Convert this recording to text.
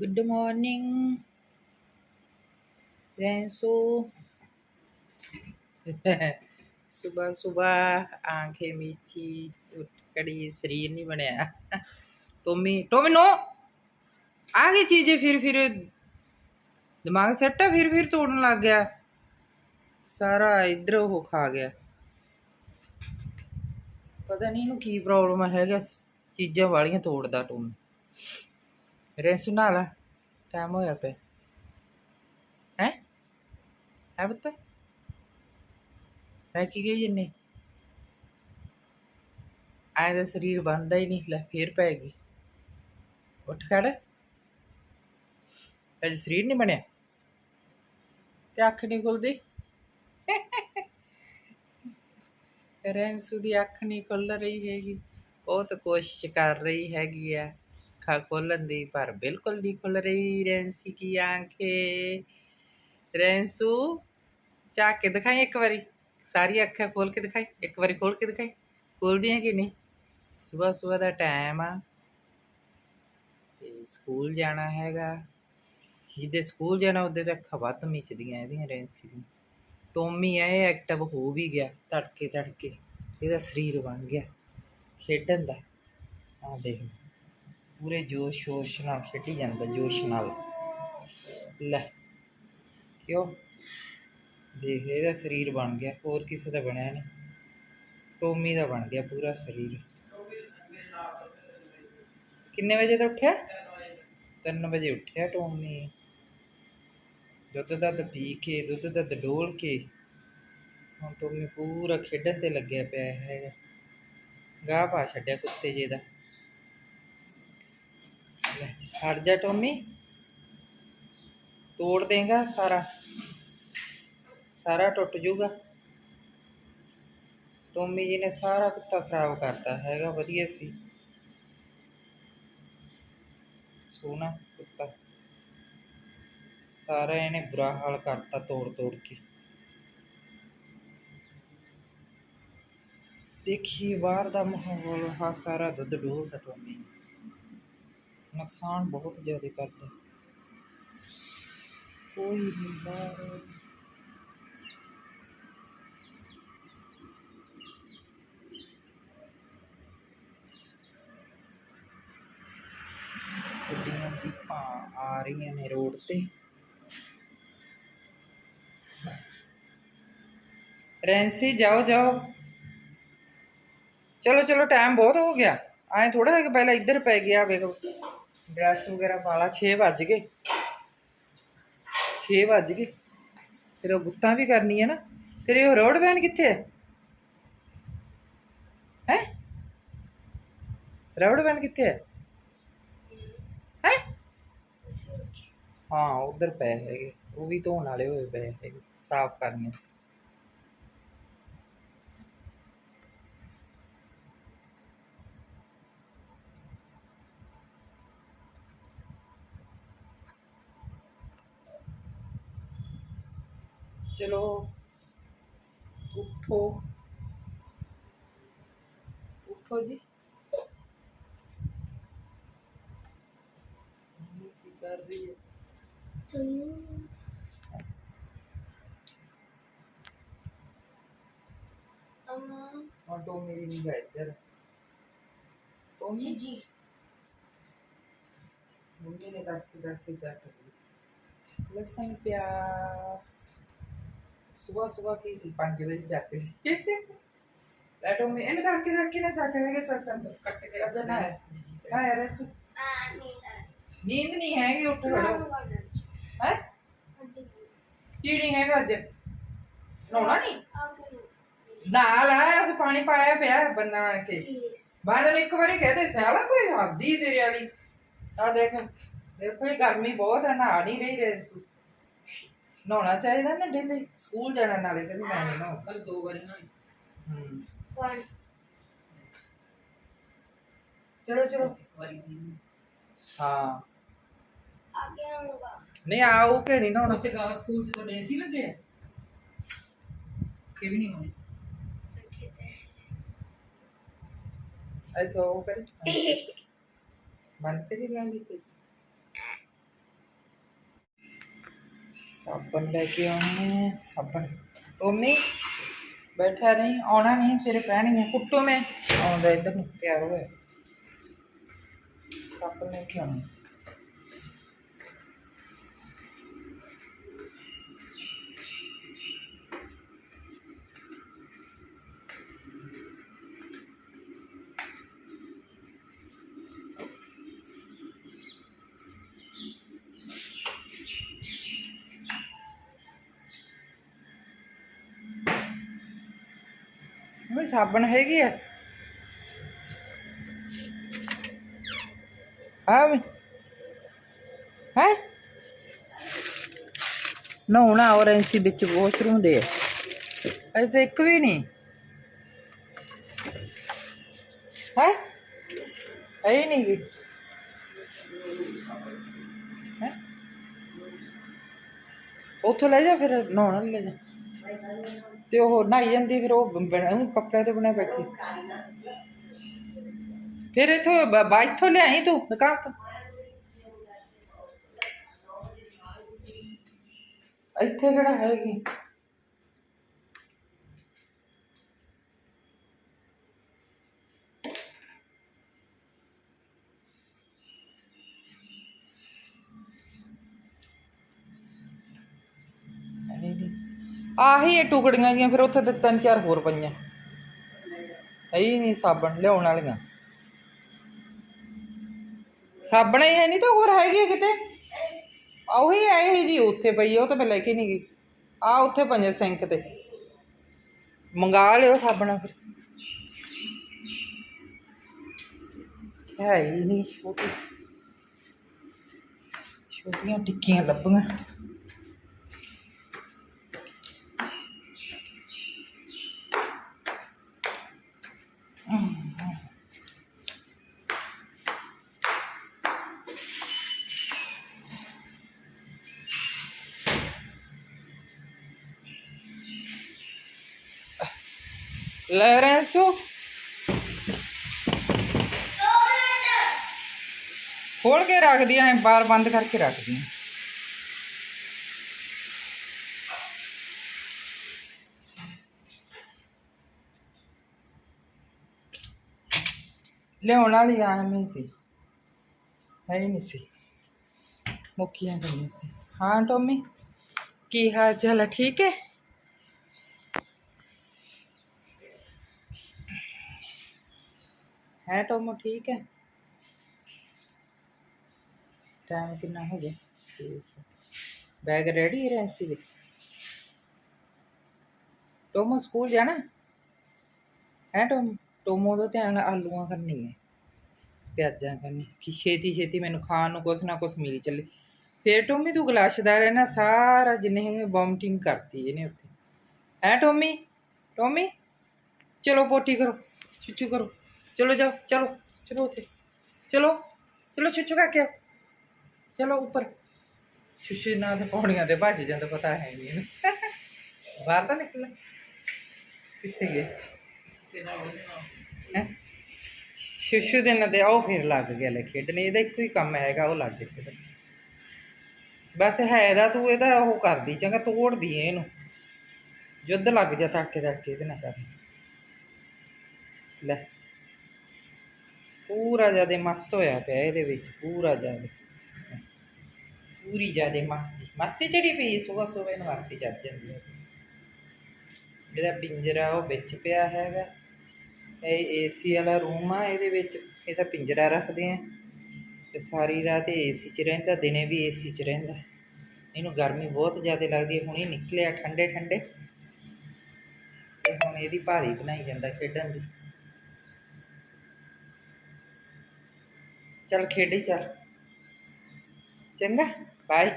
Good morning, Renzo. ਸੁਬਾ ਸੁਬਾ ਆਂਖੇ ਮੀਠੀ ਉਟਕੜੀ ਸਰੀਰ ਨਹੀਂ ਬਣਿਆ ਟੋਮੀ ਟੋਮੀ ਨੋ ਆਗੇ ਚੀਜ਼ੇ ਫਿਰ ਫਿਰ ਦਿਮਾਗ ਸੈੱਟ ਆ ਫਿਰ ਫਿਰ ਤੋੜਨ ਲੱਗ ਗਿਆ ਸਾਰਾ ਇਧਰ ਉਹ ਖਾ ਗਿਆ ਪਤਾ ਨਹੀਂ ਇਹਨੂੰ ਕੀ ਪ੍ਰੋਬਲਮ ਹੈਗਾ ਚੀਜ਼ਾਂ ਵਾਲੀਆਂ ਤੋੜਦਾ ਟੋਮੀ ਰੈਸੂ ਨਾਲ ਟਾਈਮ ਹੋਇਆ ਪਿਆ ਹੈ ਹੈ ਬੱਤ ਮੈਂ ਕੀ ਗਈ ਜੰਨੇ ਆਏ ਦਾ ਸਰੀਰ ਬਣਦਾ ਹੀ ਨਹੀਂ ਲੈ ਫੇਰ ਪੈ ਗਈ ਉੱਠ ਖੜ ਅੱਜ ਸਰੀਰ ਨਹੀਂ ਬਣਿਆ ਤੇ ਅੱਖ ਨਹੀਂ ਖੁੱਲਦੀ ਰੈਂਸੂ ਦੀ ਅੱਖ ਨਹੀਂ ਖੁੱਲ ਰਹੀ ਹੈਗੀ ਬਹੁਤ ਕੋਸ਼ਿਸ਼ ਕਰ ਰਹੀ ਹੈਗੀ ਆ ਅੱਖਾਂ ਖੋਲਣ ਦੀ, ਪਰ ਬਿਲਕੁਲ ਨਹੀਂ ਖੁੱਲ ਰਹੀ ਰੈਂਸੀ ਕੀ ਆਂਖੇ। ਰੈਂਸੂ ਚਾ ਕੇ ਦਿਖਾਈ ਇੱਕ ਵਾਰੀ। ਸਾਰੀ ਅੱਖਾਂ ਖੋਲ ਕੇ ਦਿਖਾਈ। ਇੱਕ ਵਾਰੀ ਖੋਲ ਕੇ ਦਿਖਾਈ। ਖੋਲਦੀਆਂ ਕਿ ਨਹੀਂ? ਸਵੇਰ ਸਵੇਰ ਦਾ ਟਾਈਮ ਆ। ਤੇ ਸਕੂਲ ਜਾਣਾ ਹੈਗਾ। ਜਿੱਦੇ ਸਕੂਲ ਜਾਣਾ, ਉਹਦੇ ਤਾਂ ਅੱਖਾਂ ਵੱਧ ਮੀਚਦੀਆਂ ਇਹਦੀਆਂ ਰੈਂਸੀ ਦੀਆਂ ਟੋਮੀ ਐ, ਇਹ ਐਕਟਿਵ ਹੋ ਵੀ ਗਿਆ, ਤੜਕੇ ਤੜਕੇ। ਇਹਦਾ ਸਰੀਰ ਬਣ ਗਿਆ। ਖੇਡਣ ਦਾ। ਆ ਦੇਖ। ਪੂਰੇ ਜੋਸ਼ ਸ਼ੋਸ਼ ਨਾਲ ਖੇਡੀ ਜਾਂਦਾ, ਜੋਸ਼ ਨਾਲ। ਲੈ, ਕਿਉਂ? ਦੇਖ, ਇਹਦਾ ਸਰੀਰ ਬਣ ਗਿਆ, ਹੋਰ ਕਿਸੇ ਦਾ ਬਣਿਆ ਨਹੀਂ। ਟੋਮੀ ਦਾ ਬਣ ਗਿਆ ਪੂਰਾ ਸਰੀਰ। ਕਿੰਨੇ ਵਜੇ ਤੋਂ ਉੱਠਿਆ? 3 ਵਜੇ ਉੱਠਿਆ ਟੋਮੀ। ਦੁੱਧ ਦੁੱਧ ਪੀ ਕੇ, ਦੁੱਧ ਦੁੱਧ ਡੋਲ ਕੇ। ਹੁਣ ਟੋਮੀ ਪੂਰਾ ਖੇਡਣ ਤੇ ਲੱਗਿਆ ਪਿਆ ਹੈਗਾ ਗਾਹ ਪਾ ਛੱਡਿਆ ਕੁੱਤੇ ਜੇ ਦਾ। ਲੈ, ਹਟ ਜਾ ਟੋਮੀ ਤੋੜ ਦੇਗਾ ਸਾਰਾ ਸਾਰਾ ਟੁੱਟ ਜੂਗਾ ਟੋਮੀ ਜੀ ਨੇ ਸਾਰਾ ਕੁੱਤਾ ਖਰਾਬ ਕਰਤਾ ਹੈਗਾ ਵਧੀਆ ਸੀ ਸੋਹਣਾ ਕੁੱਤਾ ਸਾਰਾ ਇਹਨੇ ਬੁਰਾ ਹਾਲ ਕਰਤਾ ਤੋੜ ਤੋੜ ਕੇ ਦੇਖੀ ਬਾਹਰ ਦਾ ਮਾਹੌਲ ਹਾ ਸਾਰਾ ਦੁੱਧ ਡੋਲਦਾ ਟੋਮੀ ਨੁਕਸਾਨ ਬਹੁਤ ਜ਼ਿਆਦਾ ਕਰਦਾ ਕੋਈ ਨਹੀਂ ਬਾਹਰ ਗੱਡੀਆਂ ਜੀਪਾਂ ਆ ਰਹੀਆਂ ਨੇ ਰੋਡ ਤੇ ਰੈਂਸੀ ਜਾਓ ਜਾਓ ਚਲੋ ਚਲੋ ਟਾਈਮ ਬਹੁਤ ਹੋ ਗਿਆ ਐ ਥੋੜਾ ਹੈ ਕਿ ਪਹਿਲਾਂ ਇੱਧਰ ਪੈ ਗਿਆ ਵੇਖ ਡਰੈਸ ਵਗੈਰਾ ਪਾਲਾ 6 ਵੱਜ ਗਏ। 6 ਵੱਜ ਗਏ। ਫਿਰ ਉਹ ਗੁੱਤਾਂ ਵੀ ਕਰਨੀ ਹੈ ਨਾ। ਤੇਰੇ ਉਹ ਰੋਡ ਵੈਨ ਕਿੱਥੇ ਹੈ ਹੈ? ਰੋਡ ਵੈਨ ਕਿੱਥੇ ਹੈ ਹੈ? ਹਾਂ, ਉਧਰ ਪਏ ਹੈਗੇ। ਉਹ ਵੀ ਧੋਣ ਵਾਲੇ ਹੋਏ ਪਏ ਹੈਗੇ। ਸਾਫ਼ ਕਰਨੇ ਸੀ। ਚਲੋ ਉਠੋ ਉਠੋ ਜੀ ਮੰਮੀ ਕੀ ਕਰ ਰਹੀ ਹੈ और तो मेरी निगाह इधर टोमी जी मम्मी ने काट के काट के चाट दी लहसुन प्याज सुबह सुबह की सी पाँच बजे जाके ਲੈ ਟੋਮੀ ਇਹਨੂੰ ਕਰਕੇ ਕਰਕੇ ਨਾ ਜਾ ਕੇ ਹੈਗੇ ਚੱਲ ਚੱਲ ਬਸ ਕੱਟ ਕੇ ਰੱਖ ਨਾ ਹੈ ਨਾ ਯਾਰ ਇਹ ਨੀਂਦ ਨਹੀਂ ਹੈਗੀ ਉੱਠ ਖੜੋ ਹੈ ਕੀ ਨਹੀਂ ਹੈਗਾ ਅੱਜ ਨਹਾਉਣਾ ਨਹੀਂ ਨਾਲ ਆ ਉਹ ਪਾਣੀ ਪਾਇਆ ਪਿਆ ਬੰਨਾ ਕੇ ਬਾਅਦ ਵਿੱਚ ਇੱਕ ਵਾਰੀ ਕਹਦੇ ਸਾਲਾ ਕੋਈ ਹੱਦੀ ਤੇਰੇ ਵਾਲੀ ਆ ਦੇਖ ਦੇਖੋ ਇਹ ਗਰਮੀ ਬਹੁਤ ਹੈ ਨਹਾ ਨਹੀਂ ਰਹੀ ਰੈਸੂ ਨਹਾਉਣਾ ਚਾਹੀਦਾ ਨਾ ਡੇਲੀ ਸਕੂਲ ਜਾਣਾ ਨਾਲੇ ਕਦੀ ਮੈਂ ਨਹੀਂ ਨਹਾਉਂ ਕੱਲ ਦੋ ਵਾਰੀ ਨਾ ਹੂੰ। ਚਲੋ ਚਲੋ। ਵਾਰੀ ਹਾਂ। ਨਹੀਂ ਆਉ ਕੇ ਨਹੀਂ ਨਹਾਉਣਾ। ਉੱਥੇ ਗਾ ਸਕੂਲ ਚ ਤੁਹਾਡੇ ਏਸੀ ਲੱਗੇ? ਆ ਕਿ ਵੀ ਨਹੀਂ ਹੋਣੇ। ਇੱਥੇ ਉਹ ਕਰੇ। ਬੰਦ ਕਰੀ ਲੈਣੀ ਸੀ। ਸਾਬਣ ਲੈ ਕੇ ਆਉਣੇ ਆ ਸਾਬਣ। ਟੋਮੀ ਬੈਠਾ ਨਹੀਂ ਆਉਣਾ ਨਹੀਂ, ਤੇਰੇ ਪੈਣਗੇ ਕੁੱਟੋ ਮੈਂ। ਆਉਂਦਾ ਇੱਧਰ ਨੂੰ, ਤਿਆਰ ਹੋਇਆ ਸਾਬਣ ਲੈ ਕੇ ਆਉਣੇ। ਉਹ ਸਾਬਣ ਹੈਗੀ ਆ ਆ ਵੀ ਹੈ ਨਹਾਉਣਾ ਔਰੈਂਸੀ ਵਿੱਚ ਵਾਸ਼ਰੂਮ ਦੇ ਐਸੇ ਇੱਕ ਵੀ ਨਹੀਂ ਹੈ ਹੈ ਹੀ ਨਹੀਂ ਗੀ ਹੈ ਉੱਥੋਂ ਲੈ ਜਾ ਫਿਰ ਨਹਾਉਣ ਲੈ ਜਾ ਤੇ ਉਹ ਨਹਾਈ ਜਾਂਦੀ, ਫਿਰ ਉਹ ਉਹ ਕੱਪੜੇ ਤੇ ਬਣਾ ਬੈਠੀ। ਫਿਰ ਇਥੋਂ ਬਾ, ਇੱਥੋਂ ਲਿਆਈ ਤੂੰ ਦੁਕਾਨ ਤੋਂ? ਇੱਥੇ ਕਿਹੜਾ ਹੈਗੀ? ਆਹੀ ਇਹ ਟੁਕੜੀਆਂ ਜੀਆਂ ਫਿਰ ਉੱਥੇ ਤੇ ਤਿੰਨ ਚਾਰ ਹੋਰ ਪਈਆਂ। ਹੈ ਹੀ ਨਹੀਂ ਸਾਬਣ, ਲਿਆਉਣ ਵਾਲੀਆਂ। ਸਾਬਣ ਹੀ ਹੈ ਨਹੀਂ ਤਾਂ ਹੋਰ ਹੈਗੇ ਕਿਤੇ? ਆ ਹੈ ਇਹ ਜੀ ਉੱਥੇ ਪਈ ਆ, ਉਹ ਤਾਂ ਮੈਂ ਲੈ ਕੇ ਨਹੀਂ ਗਈ। ਆ ਉੱਥੇ ਪਈਆਂ ਸਿੰਕ ਤੇ। ਮੰਗਾ ਲਿਓ ਸਾਬਣ ਫਿਰ। ਹੈ ਹੀ ਨਹੀਂ ਛੋਟੀ। ਛੋਟੀਆਂ ਟਿੱਕੀਆਂ ਲੱਭੀਆਂ। Lorenzo? ਖੋਲ ਕੇ ਰੱਖਦੀ ਐ ਬਾਰ ਬੰਦ ਕਰਕੇ ਰੱਖਦੀ ਆਂ। ਲਿਆਉਣ ਵਾਲੀ ਆ ਮੈਂ ਸੀ। ਹੈ ਹੀ ਨਹੀਂ ਸੀ। ਮੁੱਕੀਆਂ ਗਈਆਂ ਸੀ। ਹਾਂ, ਟੋਮੀ, ਕੀ ਹਾਲ ਚਾਲ ਹੈ ਠੀਕ ਹੈ? ਹੈ ਟੋਮੋ ਠੀਕ ਹੈ ਟਾਈਮ ਕਿੰਨਾ ਹੋ ਗਿਆ ਠੀਕ ਹੈ ਬੈਗ ਰੈਡੀ ਹੈ ਰੈਂਸੀ ਦੇ ਟੋਮੋ ਸਕੂਲ ਜਾਣਾ ਹੈ ਟੋਮ ਟੋਮੋ ਦਾ ਧਿਆਨ ਆਲੂਆਂ ਕਰਨੀ ਹੈ ਪਿਆਜ਼ਾਂ ਕਰਨੀ ਕਿ ਛੇਤੀ ਛੇਤੀ ਮੈਨੂੰ ਖਾਣ ਨੂੰ ਕੁਛ ਨਾ ਕੁਛ ਮਿਲ ਚੱਲੇ ਫੇਰ ਟੋਮੀ ਤੂੰ ਗਲਾਸ਼ਦਾਰ ਹੈ ਨਾ ਸਾਰਾ ਜਿੰਨੇ ਵੋਮਟਿੰਗ ਕਰਤੀ ਇਹਨੇ ਉੱਥੇ ਹੈ ਟੋਮੀ ਟੋਮੀ ਚਲੋ ਪੋਟੀ ਕਰੋ ਚੁੱਚੂ ਕਰੋ ਚਲੋ ਜਾਓ ਚਲੋ ਚਲੋ ਉੱਥੇ ਚਲੋ ਚਲੋ ਚੁੱਚੂ ਕਰਕੇ ਆਓ ਚਲੋ ਉੱਪਰ ਸ਼ੁਸ਼ੂ ਨਾਲ ਤੇ ਪੌੜੀਆਂ ਤੇ ਭੱਜ ਜਾਂਦਾ ਪਤਾ ਹੈ ਨਹੀਂ ਬਾਹਰ ਤਾਂ ਨਿਕਲ ਕਿੱਥੇ ਗਏ? ਸ਼ੁਸ਼ੂ ਦੇ ਨਾਲ ਤੇ ਉਹ ਫਿਰ ਲੱਗ ਗਿਆ ਲੈ ਖੇਡਣੇ ਇਹਦਾ ਇੱਕੋ ਹੀ ਕੰਮ ਹੈਗਾ ਉਹ ਲੱਗ ਗਿਆ ਖੇਡਣ ਬਸ ਹੈ ਇਹਦਾ ਤੂੰ ਇਹਦਾ ਉਹ ਕਰਦੀ ਚੰਗਾ ਤੋੜਦੀ ਇਹਨੂੰ ਜੁੱਧ ਲੱਗ ਜਾ ਤੜਕੇ ਤੜਕੇ ਇਹਦੇ ਨਾਲ ਕਰ ਲੈ ਪੂਰਾ ਜਿਆਦੇ ਮਸਤ ਹੋਇਆ ਪਿਆ ਇਹਦੇ ਵਿੱਚ, ਪੂਰਾ ਜਿਆਦੇ। ਪੂਰੀ ਜਿਆਦੇ ਮਸਤੀ ਮਸਤੀ ਚੜੀ ਪਈ ਸਵੇਰ ਸਵੇਰ ਨੂੰ ਮਸਤੀ ਚੜ ਜਾਂਦੀ ਹੈ। ਇਹਦਾ ਪਿੰਜਰਾ ਉਹ ਵਿੱਚ ਪਿਆ ਹੈਗਾ। ਇਹ ਏਸੀ ਵਾਲਾ ਰੂਮ ਆ, ਇਹਦੇ ਵਿੱਚ ਇਹਦਾ ਪਿੰਜਰਾ ਰੱਖਦੇ ਆ। ਤੇ ਸਾਰੀ ਰਾਤ ਏਸੀ 'ਚ ਰਹਿੰਦਾ, ਦਿਨੇ ਵੀ ਏਸੀ 'ਚ ਰਹਿੰਦਾ। ਇਹਨੂੰ ਗਰਮੀ ਬਹੁਤ ਜ਼ਿਆਦਾ ਲੱਗਦੀ ਹੈ, ਹੁਣੇ ਨਿਕਲਿਆ ਠੰਡੇ ਠੰਡੇ ਤੇ ਹੁਣ ਇਹਦੀ ਭਾਰੀ ਬਣਾਈ ਜਾਂਦਾ ਖੇਡਣ ਦੀ। ਚੱਲ ਖੇਡੀ ਚੱਲ। ਚੰਗਾ ਬਾਏ